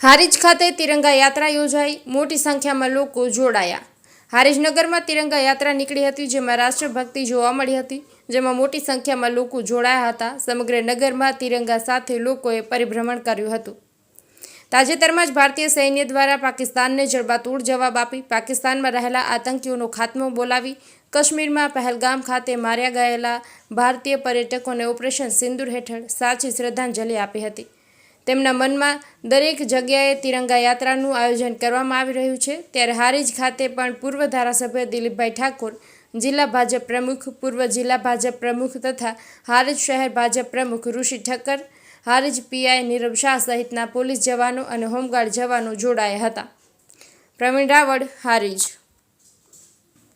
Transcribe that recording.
હારીજ ખાતે તિરંગા યાત્રા યોજાઈ. મોટી સંખ્યામાં લોકો જોડાયા. હારીજનગરમાં તિરંગા યાત્રા નીકળી હતી, જેમાં રાષ્ટ્રભક્તિ જોવા મળી હતી, જેમાં મોટી સંખ્યામાં લોકો જોડાયા હતા. સમગ્ર નગરમાં તિરંગા સાથે લોકોએ પરિભ્રમણ કર્યું હતું. તાજેતરમાં જ ભારતીય સૈન્ય દ્વારા પાકિસ્તાનને જડબાતોડ જવાબ આપી, પાકિસ્તાનમાં રહેલા આતંકીઓનો ખાત્મો બોલાવી, કાશ્મીરમાં પહેલગામ ખાતે માર્યા ગયેલા ભારતીય પર્યટકોને ઓપરેશન સિંદૂર હેઠળ સાચી શ્રદ્ધાંજલિ આપી હતી. તેમના મનમાં દરેક જગ્યાએ તિરંગા યાત્રાનું આયોજન કરવામાં આવી રહ્યું છે. ત્યારે હારીજ ખાતે પણ પૂર્વ ધારાસભ્ય દિલીપભાઈ ઠાકોર, જિલ્લા ભાજપ પ્રમુખ, પૂર્વ જિલ્લા ભાજપ પ્રમુખ તથા હારીજ શહેર ભાજપ પ્રમુખ ઋષિ ઠક્કર, હારીજ પીઆઈ નીરવ શાહ સહિતના પોલીસ જવાનો અને હોમગાર્ડ જવાનો જોડાયા હતા. પ્રવીણ રાવળ, હારીજ.